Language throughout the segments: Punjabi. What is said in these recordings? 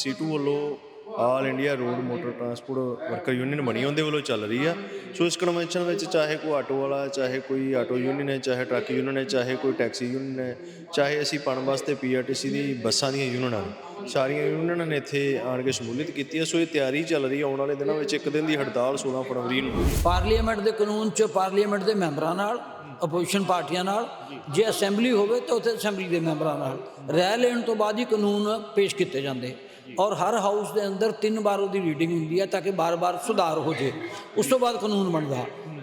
ਸੀਟੂ ਵੱਲੋਂ all India road motor transport worker union ਬਣੀ ਉਹਦੇ ਵੱਲੋਂ ਚੱਲ ਰਹੀ ਆ। ਸੋ ਇਸ ਕਨਵੈਨਸ਼ਨ ਵਿੱਚ ਚਾਹੇ ਕੋਈ ਆਟੋ ਵਾਲਾ, ਚਾਹੇ ਕੋਈ ਆਟੋ ਯੂਨੀਅਨ ਹੈ, ਚਾਹੇ ਟਰੱਕ ਯੂਨੀਅਨ ਹੈ, ਚਾਹੇ ਕੋਈ ਟੈਕਸੀ ਯੂਨੀਅਨ ਹੈ, ਚਾਹੇ ਅਸੀਂ ਪਣ ਵਾਸਤੇ ਪੀਆਰਟੀਸੀ ਦੀ ਬੱਸਾਂ ਦੀਆਂ ਯੂਨੀਅਨਾਂ ਨੇ, ਸਾਰੀਆਂ ਯੂਨੀਅਨਾਂ ਨੇ ਇੱਥੇ ਆਣ ਕੇ ਸ਼ਮੂਲੀਅਤ ਕੀਤੀ ਹੈ ਸੋ ਇਹ ਤਿਆਰੀ ਚੱਲ ਰਹੀ ਹੈ ਆਉਣ ਵਾਲੇ ਦਿਨਾਂ ਵਿੱਚ ਇੱਕ ਦਿਨ ਦੀ ਹੜਤਾਲ 16 ਫਰਵਰੀ ਨੂੰ। ਪਾਰਲੀਮੈਂਟ ਦੇ ਕਾਨੂੰਨ 'ਚ ਪਾਰਲੀਮੈਂਟ ਦੇ ਮੈਂਬਰਾਂ ਨਾਲ ਆਪੋਜੀਸ਼ਨ ਪਾਰਟੀਆਂ ਨਾਲ, ਜੇ ਅਸੈਂਬਲੀ ਹੋਵੇ ਤਾਂ ਉੱਥੇ ਅਸੈਂਬਲੀ ਦੇ ਮੈਂਬਰਾਂ ਨਾਲ। ਰਾਇ ਲੈਣ ਤੋਂ ਬਾਅਦ ਹੀ ਕਾਨੂੰਨ ਪੇਸ਼ ਕੀਤੇ ਜਾਂਦੇ। ਔਰ ਹਰ ਹਾਊਸ ਦੇ ਅੰਦਰ ਤਿੰਨ ਵਾਰ ਉਹਦੀ ਰੀਡਿੰਗ ਹੁੰਦੀ ਹੈ ਤਾਂ ਕਿ ਬਾਰ-ਬਾਰ ਸੁਧਾਰ ਹੋ ਜੇ। ਉਸ ਤੋਂ ਬਾਅਦ ਕਾਨੂੰਨ ਬਣਦਾ।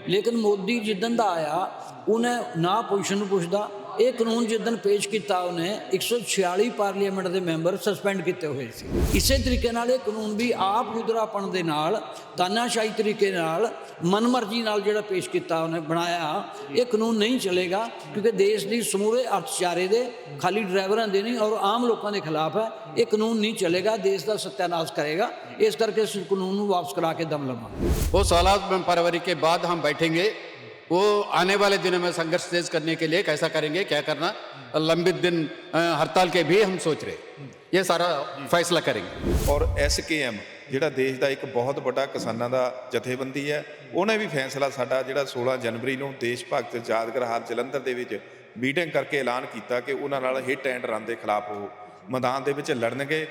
ਲੇਕਿਨ ਮੋਦੀ ਜਿੱਦਣ ਦਾ ਆਇਆ, ਉਹਨੇ ਨਾ ਪੋਜੀਸ਼ਨ ਨੂੰ ਪੁੱਛਦਾ ਇਹ ਕਾਨੂੰਨ ਜਿੱਦਣ ਪੇਸ਼ ਕੀਤਾ ਉਹਨੇ 146 ਪਾਰਲੀਮੈਂਟ ਦੇ ਮੈਂਬਰ ਸਸਪੈਂਡ ਕੀਤੇ ਹੋਏ ਸੀ ਇਸੇ ਤਰੀਕੇ ਨਾਲ ਇਹ ਕਾਨੂੰਨ ਵੀ ਆਪ ਹੁਦਰਾਪਣ ਦੇ ਨਾਲ ਤਾਨਾਸ਼ਾਹੀ ਤਰੀਕੇ ਨਾਲ ਮਨਮਰਜ਼ੀ ਨਾਲ ਜਿਹੜਾ ਪੇਸ਼ ਕੀਤਾ ਉਹਨੇ ਬਣਾਇਆ ਇਹ ਕਾਨੂੰਨ ਨਹੀਂ ਚੱਲੇਗਾ ਕਿਉਂਕਿ ਦੇਸ਼ ਦੀ ਸਮੂਰੇ ਅਰਥਚਾਰੇ ਦੇ ਖਾਲੀ ਡਰਾਈਵਰਾਂ ਦੇ ਨਹੀਂ ਔਰ ਆਮ ਲੋਕਾਂ ਦੇ ਖਿਲਾਫ ਹੈ ਇਹ ਕਾਨੂੰਨ ਨਹੀਂ ਚੱਲੇਗਾ ਦੇਸ਼ ਦਾ ਸੱਤਿਆਨਾਸ਼ ਕਰੇਗਾ ਇਸ ਕਰਕੇ ਇਸ ਕਾਨੂੰਨ ਨੂੰ ਵਾਪਸ ਕਰਾ ਕੇ ਦਮ ਲਵਾਂਗੇ वो सोलह फरवरी के बाद हम बैठेंगे वो आने वाले दिनों में संघर्ष तेज करने के लिए कैसा करेंगे क्या करना लंबित दिन अ, हड़ताल के भी हम सोच रहे ये सारा फैसला करेंगे ਔਰ ਐਸਕੇਐਮ ਜਿਹੜਾ ਦੇਸ਼ ਦਾ ਇੱਕ ਬਹੁਤ ਵੱਡਾ ਕਿਸਾਨਾਂ ਦਾ ਜਥੇਬੰਦੀ ਹੈ ਉਹਨੇ ਵੀ ਫੈਸਲਾ ਸਾਡਾ ਜਿਹੜਾ 16 ਜਨਵਰੀ ਨੂੰ ਦੇਸ਼ ਭਗਤ ਯਾਦਗਾਰ ਹਾਲ ਜਲੰਧਰ ਦੇ ਵਿੱਚ ਮੀਟਿੰਗ ਕਰਕੇ ਐਲਾਨ ਕੀਤਾ ਕਿ ਉਹਨਾਂ ਨਾਲ ਹਿੱਟ ਐਂਡ ਰਨ ਦੇ ਖਿਲਾਫ ਉਹ ਮੈਦਾਨ ਦੇ ਵਿੱਚ ਲੜਨਗੇ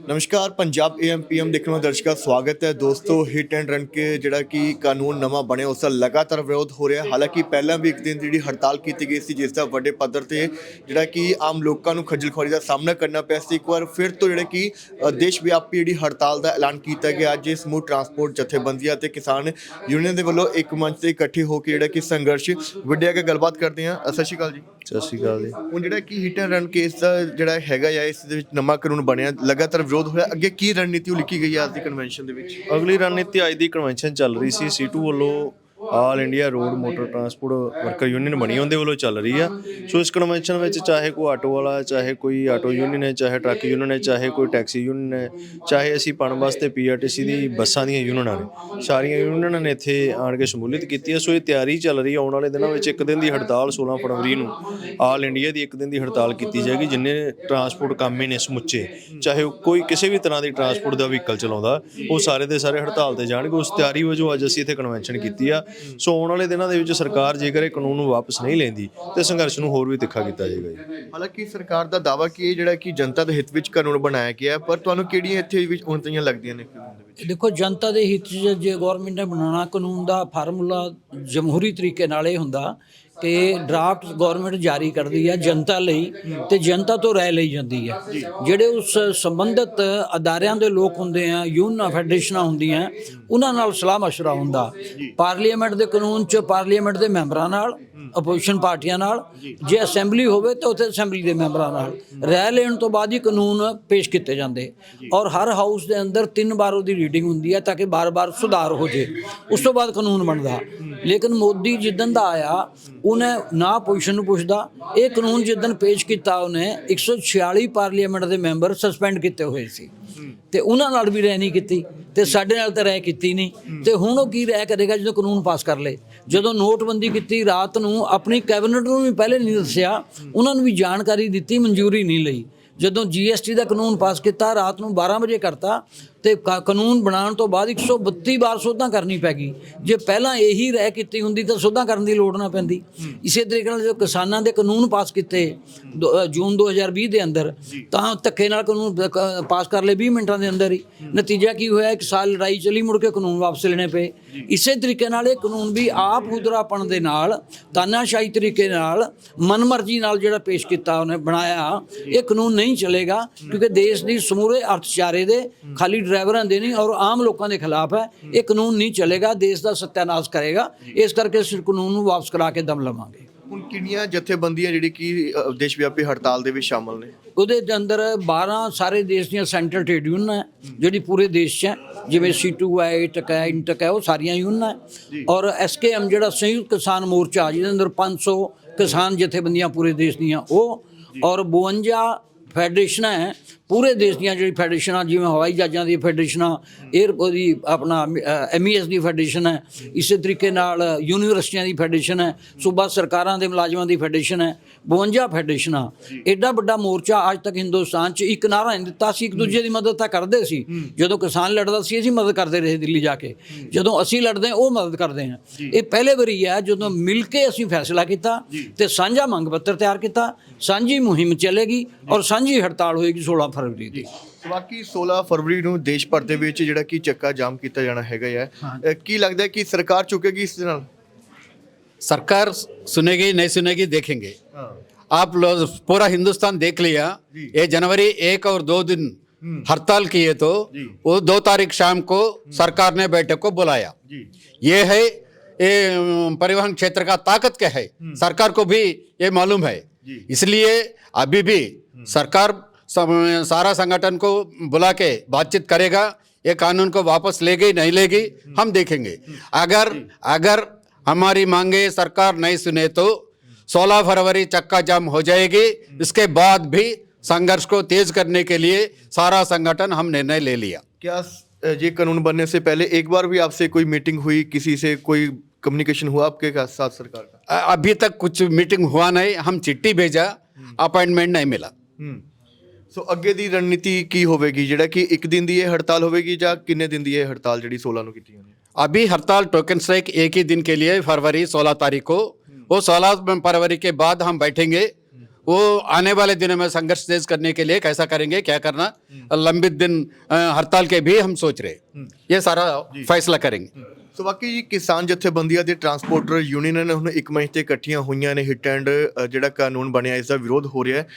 ਨਮਸਕਾਰ ਪੰਜਾਬ ਏਐਮਪੀਐਮ ਦੇਖਣ ਵਾਲੇ ਦਰਸ਼ਕਾਂ ਦਾ ਸਵਾਗਤ ਹੈ। ਦੋਸਤੋ ਹਿੱਟ ਐਂਡ ਰਨ ਕੇ ਜਿਹੜਾ ਕਿ ਕਾਨੂੰਨ ਨਵਾਂ ਬਣਿਆ ਉਸ ਦਾ ਲਗਾਤਾਰ ਵਿਰੋਧ ਹੋ ਰਿਹਾ। ਹਾਲਾਂਕਿ ਪਹਿਲਾਂ ਵੀ ਇੱਕ ਦਿਨ ਜਿਹੜੀ ਹੜਤਾਲ ਕੀਤੀ ਗਈ ਸੀ ਜਿਸ ਦਾ ਵੱਡੇ ਪੱਧਰ ਤੇ ਜਿਹੜਾ ਕਿ ਆਮ ਲੋਕਾਂ ਨੂੰ ਖੱਜਲ ਖੁਆਰੀ ਦਾ ਸਾਹਮਣਾ ਕਰਨਾ ਪਿਆ ਸੀ ਇੱਕ ਵਾਰ ਫਿਰ ਤੋਂ ਜਿਹੜਾ ਕਿ ਦੇਸ਼ ਵਿਆਪੀ ਜਿਹੜੀ ਹੜਤਾਲ ਦਾ ਐਲਾਨ ਕੀਤਾ ਗਿਆ। ਅੱਜ ਸਮੂਹ ਟਰਾਂਸਪੋਰਟ ਜਥੇਬੰਦੀਆਂ ਤੇ ਕਿਸਾਨ ਯੂਨੀਅਨ ਦੇ ਵੱਲੋਂ ਇੱਕ ਮੰਚ ਤੇ ਇਕੱਠੇ ਹੋ ਕੇ ਜਿਹੜਾ ਕਿ ਸੰਘਰਸ਼ ਵਿੱਢਿਆ ਕੇ ਗੱਲਬਾਤ ਕਰਦੇ ਹਾਂ। ਸਤਿ ਸ਼੍ਰੀ ਅਕਾਲ ਜੀ। ਸਤਿ ਸ਼੍ਰੀ ਅਕਾਲ ਜੀ। ਹੁਣ ਜਿਹੜਾ ਕਿ ਹਿੱਟ ਐਂਡ ਰਨ ਕੇਸ ਦਾ ਜਿਹੜਾ ਹੈਗਾ ਜਾਂ ਇਸ ਦੇ ਵਿੱਚ ਨਵਾਂ ਕਾਨੂੰਨ ਬਣਿਆ। ਲਗਾਤਾਰ ਵਿਰੋਧ ਹੋਇਆ। ਅੱਗੇ ਕੀ ਰਣਨੀਤੀ ਉਹ ਲਿਖੀ ਗਈ ਹੈ ਅੱਜ ਦੀ ਕਨਵੈਨਸ਼ਨ ਦੇ ਵਿੱਚ? ਅਗਲੀ ਰਣਨੀਤੀ ਅੱਜ ਦੀ ਕਨਵੈਨਸ਼ਨ ਚੱਲ ਰਹੀ ਸੀ। ਸੀਟੂ ਵੱਲੋਂ all India road motor transport worker union ਬਣੀ ਉਹਦੇ ਵੱਲੋਂ ਚੱਲ ਰਹੀ ਆ। ਸੋ ਇਸ ਕਨਵੈਨਸ਼ਨ ਵਿੱਚ ਚਾਹੇ ਕੋਈ ਆਟੋ ਵਾਲਾ, ਚਾਹੇ ਕੋਈ ਆਟੋ ਯੂਨੀਅਨ ਹੈ, ਚਾਹੇ ਟਰੱਕ ਯੂਨੀਅਨ ਹੈ, ਚਾਹੇ ਕੋਈ ਟੈਕਸੀ ਯੂਨੀਅਨ ਹੈ, ਚਾਹੇ ਅਸੀਂ ਪਣ ਵਾਸਤੇ ਪੀਆਰਟੀਸੀ ਦੀ ਬੱਸਾਂ ਦੀਆਂ ਯੂਨੀਅਨਾਂ ਨੇ। ਸਾਰੀਆਂ ਯੂਨੀਅਨਾਂ ਨੇ ਇੱਥੇ ਆਣ ਕੇ ਸ਼ਮੂਲੀਅਤ ਕੀਤੀ ਹੈ ਸੋ ਇਹ ਤਿਆਰੀ ਚੱਲ ਰਹੀ ਹੈ ਆਉਣ ਵਾਲੇ ਦਿਨਾਂ ਵਿੱਚ ਇੱਕ ਦਿਨ ਦੀ ਹੜਤਾਲ 16 ਫਰਵਰੀ ਨੂੰ ਆਲ ਇੰਡੀਆ ਦੀ ਇੱਕ ਦਿਨ ਦੀ ਹੜਤਾਲ ਕੀਤੀ ਜਾਏਗੀ, ਜਿੰਨੇ ਟਰਾਂਸਪੋਰਟ ਕਾਮੇ ਨੇ ਸਮੁੱਚੇ। ਚਾਹੇ ਉਹ ਕੋਈ ਕਿਸੇ ਵੀ ਤਰ੍ਹਾਂ ਦੀ ਟਰਾਂਸਪੋਰਟ ਦਾ ਵਹੀਕਲ ਚਲਾਉਂਦਾ, ਉਹ ਸਾਰੇ ਦੇ ਸਾਰੇ ਹੜਤਾਲ ਤੇ ਜਾਣਗੇ। ਉਸ ਤਿਆਰੀ ਵਜੋਂ ਅੱਜ ਅਸੀਂ ਇੱਥੇ ਕਨਵੈਨਸ਼ਨ ਕੀਤੀ ਆ। ਸੋ ਆਉਣ ਵਾਲੇ ਦਿਨਾਂ ਦੇ ਵਿੱਚ ਸਰਕਾਰ ਜੇਕਰ ਇਹ ਕਾਨੂੰਨ ਨੂੰ ਵਾਪਸ ਨਹੀਂ ਲੈਂਦੀ ਤੇ ਸੰਘਰਸ਼ ਨੂੰ ਹੋਰ ਵੀ ਤਿੱਖਾ ਕੀਤਾ ਜਾਏਗਾ ਜੀ। ਹਾਲਾਂਕਿ ਸਰਕਾਰ ਦਾ ਦਾਵਾ ਕਿ ਇਹ ਜਿਹੜਾ ਕਿ ਜਨਤਾ ਦੇ ਹਿੱਤ ਵਿੱਚ ਕਾਨੂੰਨ ਬਣਾਇਆ ਗਿਆ ਪਰ ਤੁਹਾਨੂੰ ਕਿਹੜੀਆਂ ਇੱਥੇ ਵਿੱਚ ਉਣਤੀਆਂ ਲੱਗਦੀਆਂ ਨੇ ਕਾਨੂੰਨ ਦੇ ਵਿੱਚ? ਦੇਖੋ ਜਨਤਾ ਦੇ ਹਿੱਤ 'ਚ ਜੇ ਗਵਰਨਮੈਂਟ ਨੇ ਬਣਾਉਣਾ ਕਾਨੂੰਨ ਦਾ ਫਾਰਮੂਲਾ ਜਮਹੂਰੀ ਤਰੀਕੇ ਨਾਲ ਇਹ ਹੁੰਦਾ ਤੇ ਡਰਾਫਟ ਗਵਰਨਮੈਂਟ ਜਾਰੀ ਕਰਦੀ ਹੈ ਜਨਤਾ ਲਈ ਤੇ ਜਨਤਾ ਤੋਂ ਰਾਏ ਲਈ ਜਾਂਦੀ ਹੈ ਜਿਹੜੇ ਉਸ ਸੰਬੰਧਿਤ ਅਦਾਰਿਆਂ ਦੇ ਲੋਕ ਹੁੰਦੇ ਆ, ਯੂਨੀਅਨ ਫੈਡਰੇਸ਼ਨਾਂ ਹੁੰਦੀਆਂ, ਉਹਨਾਂ ਨਾਲ ਸਲਾਹ ਮਸ਼ਵਰਾ ਹੁੰਦਾ। ਪਾਰਲੀਮੈਂਟ ਦੇ ਕਾਨੂੰਨ 'ਚ ਪਾਰਲੀਮੈਂਟ ਦੇ ਮੈਂਬਰਾਂ ਨਾਲ, ਅਪੋਜੀਸ਼ਨ ਪਾਰਟੀਆਂ ਨਾਲ, ਜੇ ਅਸੈਂਬਲੀ ਹੋਵੇ ਤਾਂ ਉੱਥੇ ਅਸੈਂਬਲੀ ਦੇ ਮੈਂਬਰਾਂ ਨਾਲ। ਰਾਏ ਲੈਣ ਤੋਂ ਬਾਅਦ ਹੀ ਕਾਨੂੰਨ ਪੇਸ਼ ਕੀਤੇ ਜਾਂਦੇ। ਔਰ ਹਰ ਹਾਊਸ ਦੇ ਅੰਦਰ ਤਿੰਨ ਵਾਰ ਉਹਦੀ ਰੀਡਿੰਗ ਹੁੰਦੀ ਹੈ ਤਾਂ ਕਿ ਬਾਰ-ਬਾਰ ਸੁਧਾਰ ਹੋ ਜੇ। ਉਸ ਤੋਂ ਬਾਅਦ ਕਾਨੂੰਨ ਬਣਦਾ। ਲੇਕਿਨ ਮੋਦੀ ਜਿੱਦਨ ਦਾ ਆਇਆ ਉਹਨੇ ਨਾ ਪੋਜੀਸ਼ਨ ਨੂੰ ਪੁੱਛਦਾ। ਇਹ ਕਾਨੂੰਨ ਜਿੱਦਣ ਪੇਸ਼ ਕੀਤਾ ਉਹਨੇ 146 ਪਾਰਲੀਮੈਂਟ ਦੇ ਮੈਂਬਰ ਸਸਪੈਂਡ ਕੀਤੇ ਹੋਏ ਸੀ। ਤੇ ਉਹਨਾਂ ਨਾਲ ਵੀ ਰਹਿ ਨਹੀਂ ਕੀਤੀ, ਤੇ ਸਾਡੇ ਨਾਲ ਤਾਂ ਰਹਿ ਕੀਤੀ ਨਹੀਂ। ਤੇ ਹੁਣ ਉਹ ਕੀ ਰਹਿ ਕਰੇਗਾ ਜਦੋਂ ਕਾਨੂੰਨ ਪਾਸ ਕਰ ਲੇ ਜਦੋਂ ਨੋਟਬੰਦੀ ਕੀਤੀ, ਰਾਤ ਨੂੰ ਆਪਣੀ ਕੈਬਨਿਟ ਨੂੰ ਵੀ ਪਹਿਲੇ ਨਹੀਂ ਦੱਸਿਆ, ਉਹਨਾਂ ਨੂੰ ਵੀ ਜਾਣਕਾਰੀ ਦਿੱਤੀ, ਮਨਜ਼ੂਰੀ ਨਹੀਂ ਲਈ। ਜਦੋਂ ਜੀਐਸਟੀ ਦਾ ਕਾਨੂੰਨ ਪਾਸ ਕੀਤਾ, ਰਾਤ ਨੂੰ 12 ਵਜੇ ਕਰਤਾ ਤੇ ਕਾਨੂੰਨ ਬਣਾਉਣ ਤੋਂ ਬਾਅਦ 132 ਵਾਰ ਸੋਧਾਂ ਕਰਨੀ ਪੈ ਗਈ। ਜੇ ਪਹਿਲਾਂ ਇਹੀ ਰਹਿ ਕੀਤੀ ਹੁੰਦੀ ਤਾਂ ਸੋਧਾਂ ਕਰਨ ਦੀ ਲੋੜ ਨਾ ਪੈਂਦੀ। ਇਸੇ ਤਰੀਕੇ ਨਾਲ ਜਦੋਂ ਕਿਸਾਨਾਂ ਦੇ ਕਾਨੂੰਨ ਪਾਸ ਕੀਤੇ ਜੂਨ 2020 ਦੇ ਅੰਦਰ ਤਾਂ ਧੱਕੇ ਨਾਲ ਕਾਨੂੰਨ ਪਾਸ ਕਰ ਲਏ 20 ਮਿੰਟਾਂ ਦੇ ਅੰਦਰ ਹੀ। ਨਤੀਜਾ ਕੀ ਹੋਇਆ? ਇੱਕ ਸਾਲ ਲੜਾਈ ਚੱਲੀ ਮੁੜ ਕੇ ਕਾਨੂੰਨ ਵਾਪਸ ਲੈਣੇ ਪਏ। ਇਸੇ ਤਰੀਕੇ ਨਾਲ ਇਹ ਕਾਨੂੰਨ ਵੀ ਆਪ ਹੁਦਰਾਪਣ ਦੇ ਨਾਲ ਤਾਨਾਸ਼ਾਹੀ ਤਰੀਕੇ ਨਾਲ ਮਨਮਰਜ਼ੀ ਨਾਲ ਜਿਹੜਾ ਪੇਸ਼ ਕੀਤਾ ਉਹਨੇ ਬਣਾਇਆ। ਇਹ ਕਾਨੂੰਨ ਨਹੀਂ ਚੱਲੇਗਾ ਕਿਉਂਕਿ ਦੇਸ਼ ਦੀ ਸਮੂਰੇ ਅਰਥਚਾਰੇ ਦੇ ਖਾਲੀ ਡਰਾਈਵਰਾਂ ਦੇ ਨਹੀਂ ਔਰ ਆਮ ਲੋਕਾਂ ਦੇ ਖਿਲਾਫ ਹੈ। ਇਹ ਕਾਨੂੰਨ ਨਹੀਂ ਚੱਲੇਗਾ ਦੇਸ਼ ਦਾ ਸੱਤਿਆਨਾਸ਼ ਕਰੇਗਾ। ਇਸ ਕਰਕੇ ਇਸ ਕਾਨੂੰਨ ਨੂੰ ਵਾਪਸ ਕਰਾ ਕੇ ਦਮ ਲਵਾਂਗੇ। ਹੁਣ ਕਿੰਨੀਆਂ ਜਥੇਬੰਦੀਆਂ ਜਿਹੜੀ ਕਿ ਦੇਸ਼ ਵਿਆਪੀ ਹੜਤਾਲ ਦੇ ਵਿੱਚ ਸ਼ਾਮਲ ਨੇ? ਉਹਦੇ ਦੇ ਅੰਦਰ 12 ਸਾਰੇ ਦੇਸ਼ ਦੀਆਂ ਸੈਂਟਰਲ ਟ੍ਰੇਡ ਯੂਨੀਅਨ ਹੈ ਜਿਹੜੀ ਪੂਰੇ ਦੇਸ਼ 'ਚ ਹੈ। ਜਿਵੇਂ ਸੀਟੂ ਹੈ ਇਟਕ ਹੈ ਇੰਟਕ ਹੈ ਉਹ ਸਾਰੀਆਂ ਯੂਨੀਅਨਾਂ ਹੈ ਔਰ ਐਸਕੇਐਮ ਜਿਹੜਾ ਸੰਯੁਕਤ ਕਿਸਾਨ ਮੋਰਚਾ ਜਿਹਦੇ ਅੰਦਰ 500 ਕਿਸਾਨ ਜਥੇਬੰਦੀਆਂ ਪੂਰੇ ਦੇਸ਼ ਦੀਆਂ ਉਹ। ਔਰ 52 ਫੈਡਰੇਸ਼ਨਾਂ ਹੈ ਪੂਰੇ ਦੇਸ਼ ਦੀਆਂ ਜਿਹੜੀ ਫੈਡਰੇਸ਼ਨਾਂ ਜਿਵੇਂ ਹਵਾਈ ਜਹਾਜ਼ਾਂ ਦੀ ਫੈਡਰੇਸ਼ਨਾਂ 에ਅਰ ਉਹਦੀ ਆਪਣਾ ਐਮਈਐਸ ਦੀ ਫੈਡਰੇਸ਼ਨ ਹੈ ਇਸੇ ਤਰੀਕੇ ਨਾਲ ਯੂਨੀਵਰਸਿਟੀਆਂ ਦੀ ਫੈਡਰੇਸ਼ਨ ਹੈ ਸੂਬਾ ਸਰਕਾਰਾਂ ਦੇ ਮੁਲਾਜ਼ਮਾਂ ਦੀ ਫੈਡਰੇਸ਼ਨ ਹੈ 52 ਫੈਡਰੇਸ਼ਨਾਂ। ਐਡਾ ਵੱਡਾ ਮੋਰਚਾ ਅੱਜ ਤੱਕ ਹਿੰਦੁਸਤਾਨ 'ਚ ਇੱਕ ਨਾਰਾ ਨਹੀਂ ਦਿੱਤਾ ਸੀ ਇੱਕ ਦੂਜੇ ਦੀ ਮਦਦ ਤਾਂ ਕਰਦੇ ਸੀ। ਜਦੋਂ ਕਿਸਾਨ ਲੜਦਾ ਸੀ ਅਸੀਂ ਮਦਦ ਕਰਦੇ ਰਹੇ ਦਿੱਲੀ ਜਾ ਕੇ। ਜਦੋਂ ਅਸੀਂ ਲੜਦੇ ਉਹ ਮਦਦ ਕਰਦੇ ਹਾਂ। ਇਹ ਪਹਿਲੇ ਵਾਰੀ ਹੈ ਜਦੋਂ ਮਿਲ ਕੇ ਅਸੀਂ ਫੈਸਲਾ ਕੀਤਾ ਤੇ ਸਾਂਝਾ ਮੰਗ ਪੱਤਰ ਤਿਆਰ ਕੀਤਾ ਸਾਂਝੀ ਮੁਹਿੰਮ ਚੱਲੇਗੀ ਔਰ ਸਾਂਝੀ ਹੜਤਾਲ ਹੋਏਗੀ 16 ਫਰਵਰੀ ਦੀ ਬਾਕੀ 16 ਫਰਵਰੀ ਨੂੰ ਦੇਸ਼ ਭਰ ਦੇ ਵਿੱਚ ਜਿਹੜਾ ਕਿ ਚੱਕਾ ਜਾਮ ਕੀਤਾ ਜਾਣਾ ਹੈਗਾ ਹੈ ਅ, ਕੀ ਲੱਗਦਾ ਹੈ ਕਿ ਸਰਕਾਰ ਚੁੱਕੇਗੀ ਇਸ ਦੇ ਨਾਲ सरकार सुनेगी नहीं सुनेगी देखेंगे आप लोग पूरा हिंदुस्तान देख लिया ये जनवरी एक और दो दिन हड़ताल किए तो वो दो तारीख शाम को सरकार ने बैठक को बुलाया ये है ये अम, परिवहन क्षेत्र का ताकत क्या है सरकार को भी ये मालूम है इसलिए अभी भी सरकार सम- सारा संगठन को बुला के बातचीत करेगा ये कानून को वापस लेगी नहीं लेगी हम देखेंगे। अगर अगर हमारी मांगे सरकार नहीं सुने तो 16 फरवरी चक्का जाम हो जाएगी। इसके बाद भी संघर्ष को तेज करने के लिए सारा संगठन हम निर्णय ले लिया। क्या ये कानून बनने से पहले एक बार भी आपसे कोई मीटिंग हुई किसी से कोई कम्युनिकेशन हुआ आपके साथ सरकार का? अभी तक कुछ मीटिंग हुआ नहीं हम चिट्ठी भेजा अपॉइंटमेंट नहीं मिला। ਹੂੰ ਸੋ ਅੱਗੇ ਦੀ ਰਣਨੀਤੀ ਕੀ ਹੋਵੇਗੀ ਜਿਹੜਾ ਕਿ ਇੱਕ ਦਿਨ ਦੀ ਇਹ ਹੜਤਾਲ ਹੋਵੇਗੀ ਜਾਂ ਕਿੰਨੇ ਦਿਨ ਦੀ ਇਹ ਹੜਤਾਲ ਜਿਹੜੀ 16 ਨੂੰ ਕੀਤੀ ਜਾਣੀ ਹੈ अभी हड़ताल टोकन स्ट्राइक एक ही दिन के लिए फरवरी 16 तारीख को वो 16 फरवरी के बाद हम बैठेंगे वो आने वाले दिनों में संघर्ष तेज करने के लिए कैसा करेंगे क्या करना लंबित दिन अ, हड़ताल के भी हम सोच रहे ये सारा फैसला करेंगे ਸੋ ਬਾਕੀ ਜੀ ਕਿਸਾਨ ਜਥੇਬੰਦੀਆਂ ਦੇ ਟਰਾਂਸਪੋਰਟਰ ਯੂਨੀਅਨਾਂ ਨੇ ਹੁਣ ਇੱਕ ਮੰਚ ਤੇ ਇਕੱਠੀਆਂ ਹੋਈਆਂ ਨੇ ਹਿੱਟ ਐਂਡ ਜਿਹੜਾ ਕਾਨੂੰਨ ਬਣਿਆ ਇਸ ਦਾ ਵਿਰੋਧ ਹੋ ਰਿਹਾ ਹੈ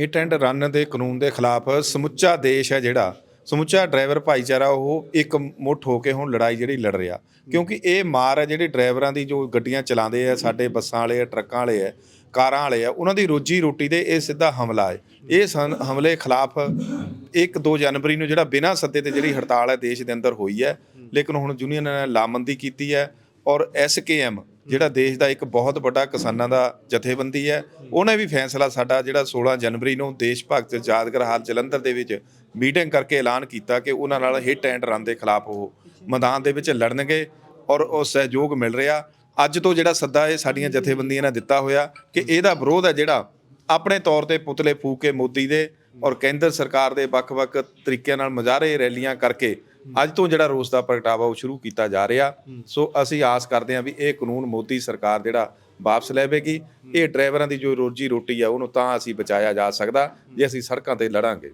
ਹਿੱਟ ਐਂਡ ਰਨ ਦੇ ਕਾਨੂੰਨ ਦੇ ਖਿਲਾਫ ਸਮੁੱਚਾ ਦੇਸ਼ ਹੈ ਜਿਹੜਾ। ਸਮੁੱਚਾ ਡਰਾਈਵਰ ਭਾਈਚਾਰਾ ਉਹ ਇੱਕ ਮੁੱਠ ਹੋ ਕੇ ਹੁਣ ਲੜਾਈ ਜਿਹੜੀ ਲੜ ਰਿਹਾ। ਕਿਉਂਕਿ ਇਹ ਮਾਰ ਹੈ ਜਿਹੜੇ ਡਰਾਈਵਰਾਂ ਦੀ ਜੋ ਗੱਡੀਆਂ ਚਲਾਉਂਦੇ ਆ, ਸਾਡੇ ਬੱਸਾਂ ਵਾਲੇ ਆ, ਟਰੱਕਾਂ ਵਾਲੇ ਆ, ਕਾਰਾਂ ਵਾਲੇ ਆ, ਉਹਨਾਂ ਦੀ ਰੋਜੀ ਰੋਟੀ ਦੇ ਇਹ ਸਿੱਧਾ ਹਮਲਾ ਹੈ। ਇਹ ਸਨ- ਹਮਲੇ ਖਿਲਾਫ 1-2 ਜਨਵਰੀ ਨੂੰ ਜਿਹੜਾ ਬਿਨਾਂ ਸੱਦੇ ਤੇ ਜਿਹੜੀ ਹੜਤਾਲ ਹੈ ਦੇਸ਼ ਦੇ ਅੰਦਰ ਹੋਈ ਹੈ। ਲੇਕਿਨ ਹੁਣ ਯੂਨੀਅਨ ਨੇ ਲਾਮਬੰਦੀ ਕੀਤੀ ਹੈ ਔਰ ਐਸਕੇਐਮ ਜਿਹੜਾ ਦੇਸ਼ ਦਾ ਇੱਕ ਬਹੁਤ ਵੱਡਾ ਕਿਸਾਨਾਂ ਦਾ ਜਥੇਬੰਦੀ ਹੈ, ਉਹਨੇ ਵੀ ਫੈਸਲਾ ਸਾਡਾ ਜਿਹੜਾ 16 ਜਨਵਰੀ ਨੂੰ ਦੇਸ਼ ਭਗਤ ਯਾਦਗਾਰ ਹਾਲ ਜਲੰਧਰ ਦੇ ਵਿੱਚ ਮੀਟਿੰਗ ਕਰਕੇ ਐਲਾਨ ਕੀਤਾ ਕਿ ਉਹਨਾਂ ਨਾਲ ਹਿੱਟ ਐਂਡ ਰਨ ਦੇ ਖਿਲਾਫ ਉਹ ਮੈਦਾਨ ਦੇ ਵਿੱਚ ਲੜਨਗੇ ਔਰ ਉਹ ਸਹਿਯੋਗ ਮਿਲ ਰਿਹਾ। ਅੱਜ ਤੋਂ ਜਿਹੜਾ ਸੱਦਾ ਇਹ ਸਾਡੀਆਂ ਜਥੇਬੰਦੀਆਂ ਨੇ ਦਿੱਤਾ ਹੋਇਆ ਕਿ ਇਹਦਾ ਵਿਰੋਧ ਹੈ ਜਿਹੜਾ ਆਪਣੇ ਤੌਰ ਤੇ ਪੁਤਲੇ ਫੂਕ ਕੇ ਮੋਦੀ ਦੇ ਔਰ ਕੇਂਦਰ ਸਰਕਾਰ ਦੇ ਵੱਖ-ਵੱਖ ਤਰੀਕਿਆਂ ਨਾਲ ਮਜ਼ਾਰੇ ਰੈਲੀਆਂ ਕਰਕੇ ਅੱਜ ਤੋਂ ਜਿਹੜਾ ਰੋਸ ਦਾ ਪ੍ਰਗਟਾਵਾ ਉਹ ਸ਼ੁਰੂ ਕੀਤਾ ਜਾ ਰਿਹਾ। ਸੋ ਅਸੀਂ ਆਸ ਕਰਦੇ ਹਾਂ ਵੀ ਇਹ ਕਾਨੂੰਨ ਮੋਦੀ ਸਰਕਾਰ ਜਿਹੜਾ ਵਾਪਸ ਲੈਵੇਗੀ। ਇਹ ਡਰਾਈਵਰਾਂ ਦੀ ਜੋ ਰੋਜੀ ਰੋਟੀ ਆ, ਉਹਨੂੰ ਤਾਂ ਅਸੀਂ ਬਚਾਇਆ ਜਾ ਸਕਦਾ ਜੇ ਅਸੀਂ ਸੜਕਾਂ ਤੇ ਲੜਾਂਗੇ।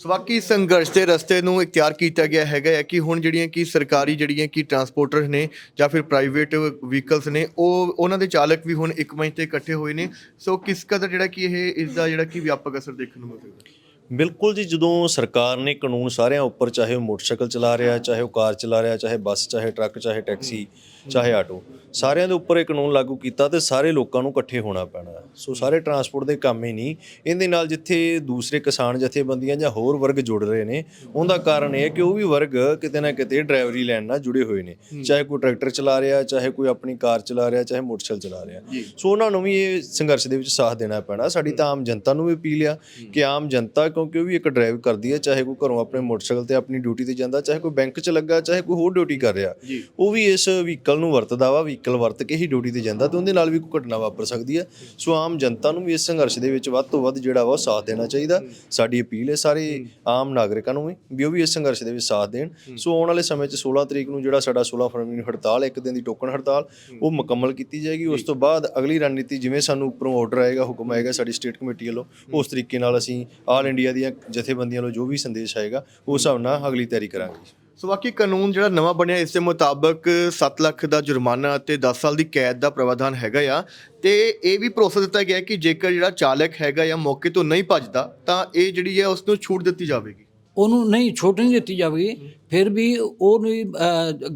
ਸੋ ਬਾਕੀ ਸੰਘਰਸ਼ ਦੇ ਰਸਤੇ ਨੂੰ ਇਖਤਿਆਰ ਕੀਤਾ ਗਿਆ ਹੈਗਾ ਹੈ ਕਿ ਹੁਣ ਜਿਹੜੀਆਂ ਕਿ ਸਰਕਾਰੀ ਜਿਹੜੀਆਂ ਕਿ ਟਰਾਂਸਪੋਰਟਰ ਨੇ ਜਾਂ ਫਿਰ ਪ੍ਰਾਈਵੇਟ ਵਹੀਕਲਸ ਨੇ, ਉਹ ਉਹਨਾਂ ਦੇ ਚਾਲਕ ਵੀ ਹੁਣ ਇੱਕ ਮੰਚ ਤੇ ਇਕੱਠੇ ਹੋਏ ਨੇ। ਸੋ ਕਿਸ ਕਦਰ ਜਿਹੜਾ ਕਿ ਇਹ, ਇਸ ਦਾ ਜਿਹੜਾ ਕਿ ਵਿਆਪਕ ਅਸਰ ਦੇਖਣ ਨੂੰ ਮਿਲੇਗਾ ਬਿਲਕੁਲ ਜੀ ਜਦੋਂ ਸਰਕਾਰ ਨੇ ਕਾਨੂੰਨ ਸਾਰਿਆਂ ਉੱਪਰ ਚਾਹੇ ਉਹ ਮੋਟਰਸਾਈਕਲ ਚਲਾ ਰਿਹਾ ਚਾਹੇ ਉਹ ਕਾਰ ਚਲਾ ਰਿਹਾ ਚਾਹੇ ਬੱਸ ਚਾਹੇ ਟਰੱਕ ਚਾਹੇ ਟੈਕਸੀ ਚਾਹੇ ਆਟੋ ਸਾਰਿਆਂ ਦੇ ਉੱਪਰ ਇਹ ਕਾਨੂੰਨ ਲਾਗੂ ਕੀਤਾ ਤੇ ਸਾਰੇ ਲੋਕਾਂ ਨੂੰ ਇਕੱਠੇ ਹੋਣਾ ਪੈਣਾ। ਸੋ ਸਾਰੇ ਟਰਾਂਸਪੋਰਟ ਦੇ ਕੰਮ ਹੀ ਨਹੀਂ ਇਹਦੇ ਨਾਲ ਜਿੱਥੇ ਦੂਸਰੇ ਕਿਸਾਨ ਜਥੇਬੰਦੀਆਂ ਜਾਂ ਹੋਰ ਵਰਗ ਜੁੜ ਰਹੇ ਨੇ ਉਹਦਾ ਕਾਰਨ ਇਹ ਹੈ ਕਿ ਉਹ ਵੀ ਵਰਗ ਕਿਤੇ ਨਾ ਕਿਤੇ ਡਰਾਈਵਰੀ ਲਾਈਨ ਨਾਲ ਜੁੜੇ ਹੋਏ ਨੇ। ਚਾਹੇ ਕੋਈ ਟਰੈਕਟਰ ਚਲਾ ਰਿਹਾ ਚਾਹੇ ਕੋਈ ਆਪਣੀ ਕਾਰ ਚਲਾ ਰਿਹਾ ਚਾਹੇ ਮੋਟਰਸਾਈਕਲ ਚਲਾ ਰਿਹਾ ਸੋ ਉਹਨਾਂ ਨੂੰ ਵੀ ਇਹ ਸੰਘਰਸ਼ ਦੇ ਵਿੱਚ ਸਾਥ ਦੇਣਾ ਪੈਣਾ। ਸਾਡੀ ਤਾਂ ਆਮ ਜਨਤਾ ਨੂੰ ਵੀ ਅਪੀਲ ਆ ਕਿ ਆਮ ਜਨਤਾ ਕਿਉਂਕਿ ਉਹ ਵੀ ਇੱਕ ਡਰਾਈਵ ਕਰਦੀ ਹੈ ਚਾਹੇ ਕੋਈ ਘਰੋਂ ਆਪਣੇ ਮੋਟਰਸਾਈਕਲ ਤੇ ਆਪਣੀ ਡਿਊਟੀ ਤੇ ਜਾਂਦਾ ਚਾਹੇ ਕੋਈ ਬੈਂਕ 'ਚ ਲੱਗਾ ਚਾਹੇ ਕੋਈ ਹੋਰ ਡਿਊਟੀ ਕਰ ਰਿਹਾ। ਉਹ ਵੀ ਇਸ ਵਹੀਕਲ ਨੂੰ ਵਰਤਦਾ ਵਾ ਵਹੀਕਲ ਵਰਤ ਕੇ ਹੀ ਡਿਊਟੀ ਤੇ ਜਾਂਦਾ ਤੇ ਉਹਦੇ ਨਾਲ ਵੀ ਕੋਈ ਘਟਨਾ ਵਾਪਰ ਸਕਦੀ ਹੈ ਸੋ ਆਮ ਜਨਤਾ ਨੂੰ ਵੀ ਇਸ ਸੰਘਰਸ਼ ਦੇ ਵਿੱਚ ਵੱਧ ਤੋਂ ਵੱਧ ਜਿਹੜਾ ਵਾ ਉਹ ਸਾਥ ਦੇਣਾ ਚਾਹੀਦਾ। ਸਾਡੀ ਅਪੀਲ ਹੈ ਸਾਰੇ ਆਮ ਨਾਗਰਿਕਾਂ ਨੂੰ ਵੀ ਵੀ ਉਹ ਵੀ ਇਸ ਸੰਘਰਸ਼ ਦੇ ਵਿੱਚ ਸਾਥ ਦੇਣ। ਸੋ ਆਉਣ ਵਾਲੇ ਸਮੇਂ 'ਚ 16 ਤਰੀਕ ਨੂੰ ਜਿਹੜਾ ਸਾਡਾ 16 ਫਰਵਰੀ ਨੂੰ ਹੜਤਾਲ ਇੱਕ ਦਿਨ ਦੀ ਟੋਕਨ ਹੜਤਾਲ ਉਹ ਮੁਕੰਮਲ ਕੀਤੀ ਜਾਏਗੀ। ਉਸ ਤੋਂ ਬਾਅਦ ਅਗਲੀ ਰਣਨੀਤੀ ਜਿਵੇਂ ਸਾਨੂੰ ਉੱਪਰੋਂ ਆਰਡਰ ਆਏਗਾ ਹੁਕਮ ਆਏਗਾ ਸਾਡੀ ਸਟੇਟ ਕਮੇਟੀ ਵੱਲੋਂ ਉਸ ਤਰੀਕੇ ਨਾਲ ਅਸੀਂ ਆਲ ਇੰਡੀਆ ਦੀਆਂ ਜਥੇਬੰਦੀਆਂ ਨੂੰ ਜੋ ਵੀ ਸੰਦੇਸ਼ ਆਏਗਾ, ਉਸ ਹਿਸਾਬ ਨਾਲ ਅਗਲੀ ਤਿਆਰੀ ਕਰਾਂਗੇ ਸੋ ਬਾਕੀ ਕਾਨੂੰਨ ਜਿਹੜਾ ਨਵਾਂ ਬਣਿਆ, ਇਸ ਦੇ ਮੁਤਾਬਕ 7 ਲੱਖ ਦਾ ਜੁਰਮਾਨਾ ਅਤੇ 10 ਸਾਲ ਦੀ ਕੈਦ ਦਾ ਪ੍ਰਾਵਧਾਨ ਹੈਗਾ ਆ, ਤੇ ਇਹ ਵੀ ਭਰੋਸਾ ਦਿੱਤਾ ਗਿਆ ਕਿ ਜੇਕਰ ਜਿਹੜਾ ਚਾਲਕ ਹੈਗਾ ਜਾਂ ਮੌਕੇ ਤੋਂ ਨਹੀਂ ਭੱਜਦਾ, ਤਾਂ ਇਹ ਜਿਹੜੀ ਹੈ ਉਸ ਨੂੰ ਛੂਟ ਦਿੱਤੀ ਜਾਵੇਗੀ। ਉਹਨੂੰ ਨਹੀਂ ਛੋਟ ਨਹੀਂ ਦਿੱਤੀ ਜਾਵੇਗੀ ਫਿਰ ਵੀ ਉਹਨੂੰ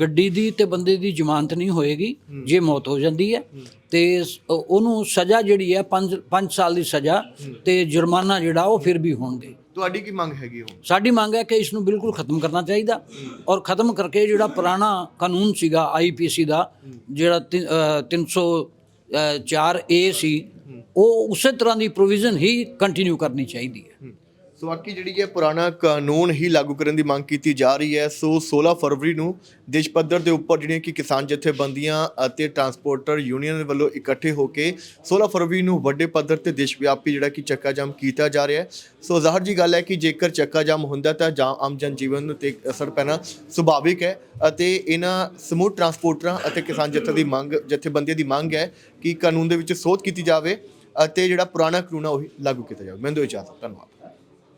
ਗੱਡੀ ਦੀ ਤੇ ਬੰਦੇ ਦੀ ਜ਼ਮਾਨਤ ਨਹੀਂ ਹੋਏਗੀ ਜੇ ਮੌਤ ਹੋ ਜਾਂਦੀ ਹੈ। ਤੇ ਉਹਨੂੰ ਸਜ਼ਾ ਜਿਹੜੀ ਹੈ 5 5 ਸਾਲ ਦੀ ਸਜ਼ਾ ਤੇ ਜੁਰਮਾਨਾ ਜਿਹੜਾ ਉਹ ਫਿਰ ਵੀ ਹੋਣਗੇ। ਤੁਹਾਡੀ ਕੀ ਮੰਗ ਹੈਗੀ ਹੁਣ? ਸਾਡੀ ਮੰਗ ਹੈ ਕਿ ਇਸ ਨੂੰ ਬਿਲਕੁਲ ਖਤਮ ਕਰਨਾ ਚਾਹੀਦਾ। ਔਰ ਖਤਮ ਕਰਕੇ ਜਿਹੜਾ ਪੁਰਾਣਾ ਕਾਨੂੰਨ ਸੀਗਾ ਆਈਪੀਸੀ ਦਾ ਜਿਹੜਾ 304 ਏ ਸੀ ਉਹ ਉਸੇ ਤਰ੍ਹਾਂ ਦੀ ਪ੍ਰੋਵੀਜ਼ਨ ਹੀ ਕੰਟੀਨਿਊ ਕਰਨੀ ਚਾਹੀਦੀ ਹੈ। ਸੋ ਬਾਕੀ ਜਿਹੜੀ ਹੈ ਪੁਰਾਣਾ ਕਾਨੂੰਨ ਹੀ ਲਾਗੂ ਕਰਨ ਦੀ ਮੰਗ ਕੀਤੀ ਜਾ ਰਹੀ ਹੈ, ਸੋ 16 ਫਰਵਰੀ ਨੂੰ ਦੇਸ਼ ਪੱਧਰ ਦੇ ਉੱਪਰ ਜਿਹੜੀਆਂ ਕਿ ਕਿਸਾਨ ਜਥੇਬੰਦੀਆਂ ਅਤੇ ਟਰਾਂਸਪੋਰਟਰ ਯੂਨੀਅਨ ਵੱਲੋਂ ਇਕੱਠੇ ਹੋ ਕੇ 16 ਫਰਵਰੀ ਨੂੰ ਵੱਡੇ ਪੱਧਰ ਤੇ ਦੇਸ਼ ਵਿਆਪੀ ਜਿਹੜਾ ਕਿ ਚੱਕਾ ਜਾਮ ਕੀਤਾ ਜਾ ਰਿਹਾ ਹੈ। ਸੋ ਜ਼ਾਹਰ ਜੀ ਗੱਲ ਹੈ ਕਿ ਜੇਕਰ ਚੱਕਾ ਜਾਮ ਹੁੰਦਾ ਤਾਂ ਜਾਂ ਆਮ ਜਨ ਜੀਵਨ ਤੇ ਅਸਰ ਪੈਣਾ ਸੁਭਾਵਿਕ ਹੈ ਅਤੇ ਇਹਨਾਂ ਸਮੂਹ ਟਰਾਂਸਪੋਰਟਰਾਂ ਅਤੇ ਕਿਸਾਨ ਜਥੇ ਦੀ ਮੰਗ, ਜਥੇਬੰਦੀਆਂ ਦੀ ਮੰਗ ਹੈ ਕਿ ਕਾਨੂੰਨ ਦੇ ਵਿੱਚ ਸੋਧ ਕੀਤੀ ਜਾਵੇ ਅਤੇ ਜਿਹੜਾ ਪੁਰਾਣਾ ਕਾਨੂੰਨ ਆ ਉਹ ਲਾਗੂ ਕੀਤਾ ਜਾਵੇ। ਮੈਨੂੰ ਇਜਾਜ਼ਤ, ਧੰਨਵਾਦ।